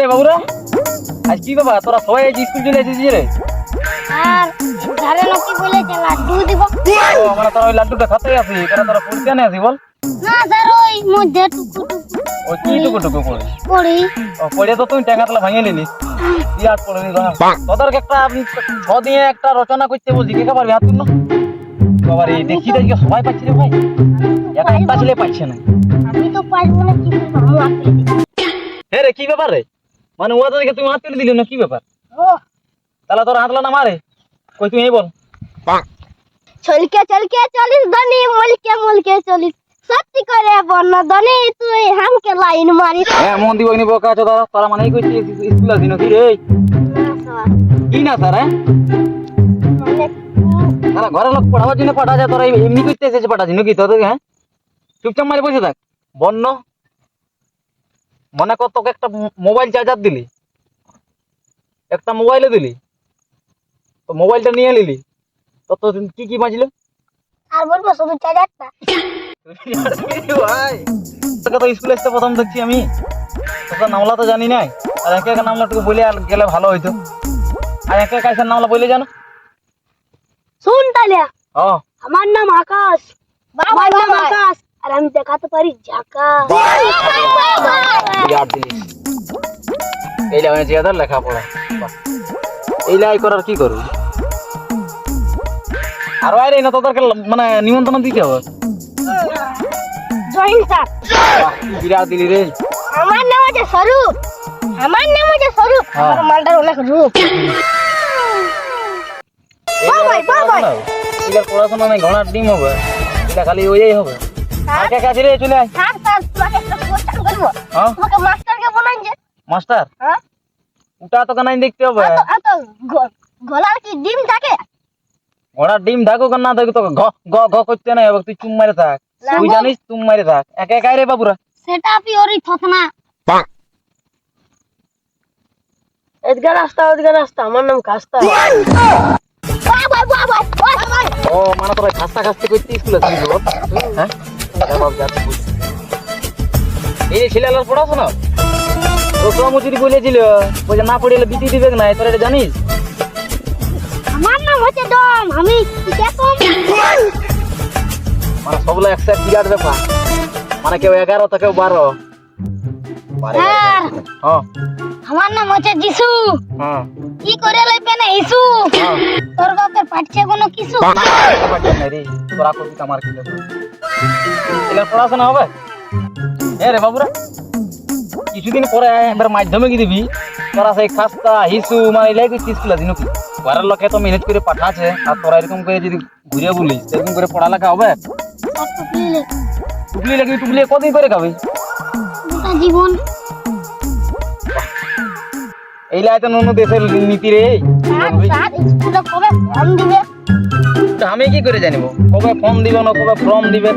আরে বাবুরা আজ কি বাবা তোরা সবাই আজ স্কুল চলে এসেছিস রে? আর ধারে নাকি বলেছে লাড্ডু দিব। ও মানে তোরা ওই লাড্ডুটা খাতে আসি তোরা তোরা পড়তে না আসি বল? না স্যার ওই মধ্যে টুকু টুকু। ওই কি টুকু টুকু করে? করি ও পড়ে তো তুই ট্যাঙ্গাতলা ভাঙিয়ে নিলি। বিরাট পড়ে নি তোদেরকে একটা আমি ছ দিয়ে একটা রচনা করতে বলছি কে পারবি হাত তুল বাবার এই দেখি দেখি সবাই পাচ্ছে রে ভাই। একা একটা ছেলে পাচ্ছে না। আমি তো পারব না কি করব আমি হে রে কি ব্যাপার রে? মানে ওরা তোদেরকে তুমি হাত তুলে দিলি না কি ব্যাপার? তাহলে তোর হাতলা না মারে। কই তুই এই বল। চলকে চলকে চলিস ধনী মলকে মলকে চলিস। সত্যি করে বন্য ধনী তুই হামকে লাইন মারিস। হ্যাঁ মন দিব নিব কাছে তোরা। তোরা মানে এই কইছিস স্কুল আসি নাকি রে। না কি না স্যার হ্যাঁ? মানে তারা ঘরের লোক পড়াবার জন্য পাঠা যায় তোরা এমনি করতে এসেছে পাঠাচ্ছি নাকি তোদের হ্যাঁ? চুপচাপ মারি বসে থাক। বন্য মনে কর তোকে একটা মোবাইল চার্জার দিলি। একটা মোবাইলে দিলি। তো মোবাইলটা নিয়ে নিলি। তো তোর কি কি বাঁচলো? আর বলব শুধু চার্জারটা ভাই তোকে তো স্কুলে আসতে প্রথম দেখছি আমি। তোকে নামলা তো জানি নাই। আর একে একে নামলা টুকু বলে আর গেলে ভালো হইতো। আর একে একা নামলা বলে জানো? শুন তাহলে। ও। আমার নাম আকাশ। আমার নাম আকাশ। আর আমি দেখাতে পারি ঝাঁকা বিরাট জিনিস। এই লাই হয়েছে এদের লেখাপড়া। এই লাই করার কি করবি? আর বাইরে না তোদেরকে মানে নিমন্ত্রণ দিতে হবে? Join sir. বিরাট দিলি রে। আমার নাম আছে স্বরূপ। আমার নাম আছে স্বরূপ। হ্যাঁ। আমার মালটার অনেক রূপ। বাবাই, বাবাই। এগুলো পড়াশোনা নাই ঘোড়ার ডিম হবে। এটা খালি ওই হবে। আর কে কাছে রে চলে আয়? স্যার স্যার তোমাকে একটা কোশ্চেন করব হ্যাঁ? তোমাকে মাস্টারকে বলেন যে। মাস্টার? হ্যাঁ? ওটা তো নাই দেখতে হবে। এত গলার কি ডিম থাকে? ঘোড়ার ডিম থাকুক আর না থাকুক তোকে ঘ ঘ ঘ করতে নাই হবে তুই চুম মারে থাক। তুই জানিস চুম মারে থাক। একে একাই রে বাবুরা। সেটা আপনি ওরই থতনা এদিকে রাস্তা ওদিকে রাস্তা আমার নাম কাস্তা। ও মানে তোরা খাস্তা খাস্তি করতে স্কুলে ছিল হ্যাঁ। এই ছেলেলার পড়াশোনা? তো তো যদি বলেছিল বলছে না পড়লে বিটি দিবে না তোরা এটা জানিস? আমার নাম হচ্ছে ডম আমি মানে সবগুলো একশো এক বিরাট ব্যাপার। মানে কেউ এগারো তো কেউ বারো। হ্যাঁ। আমার নাম হচ্ছে যিশু। হ্যাঁ। কি করে ইসু হ্যাঁ। তোর বাপের পাঠছে কোনো কিছু? পারছেন না রে তোরা করবি আমার কি দেবো পড়াশোনা হবে? এ রে বাবুরা কিছুদিন পরে একবার মাধ্যমিক দিবি। তোরা সেই খাস্তা হিসু মানে এলাই করছিস স্কুলে দিন কি? ঘরের লোকে তো ম্যানেজ করে পাঠাচ্ছে আর তোরা এরকম করে যদি ঘুরে বলিস এরকম করে পড়ালেখা হবে? টুকলি টুকলি লাগি টুকলি কদিন করে খাবি? জীবন। এই লাই তো অন্য দেশের নীতি রে। তা আমি কি করে জানিব? কবে ফর্ম দিবে না কবে ফর্ম দিবে?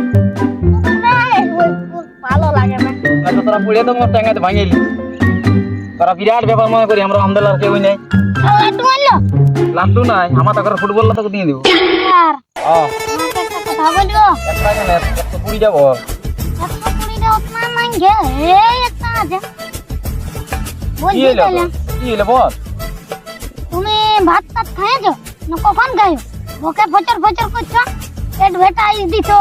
ভালো লাগে না। হয়তো তোরা পড়ে তো মোর ট্যাঙ্গাতে ভাঙিলি। তোরা বিরাট ব্যাপার মনে করি আমরা আমাদের আর কেউই নাই। আর লাড্ডু নাই আমার তাকে ফুটবল তোকে দিয়ে দিব। হ্যাঁ একশো কুড়ি যাব এই একটা আছে। বলছি কি হলো বল। তুমি ভাত টাত খাইছো না কখন খাইছো ভোকে ফচর ফচর করছ পেট ভেটা ইস দিছো।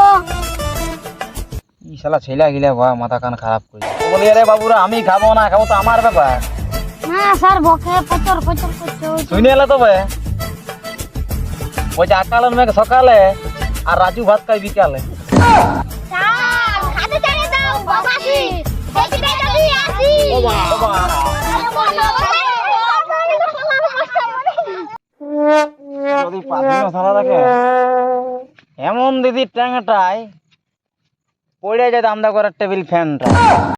ই শালা ছেলে গিলে বা মাথা কান খারাপ করি বলি আরে বাবুরা আমি খাব না খাব তো আমার ব্যাপার। না স্যার ভোকে ফচর ফচর করছ শুনে এলে তবে আকালের মেঘ সকালে আর রাজু ভাত খাই বিকালে। খাতে দাও বাবাজি দেখতে যদি থাকে। এমন দিদি ট্যাঙাটায় পড়ে যায় দামদা করার টেবিল ফ্যানটা।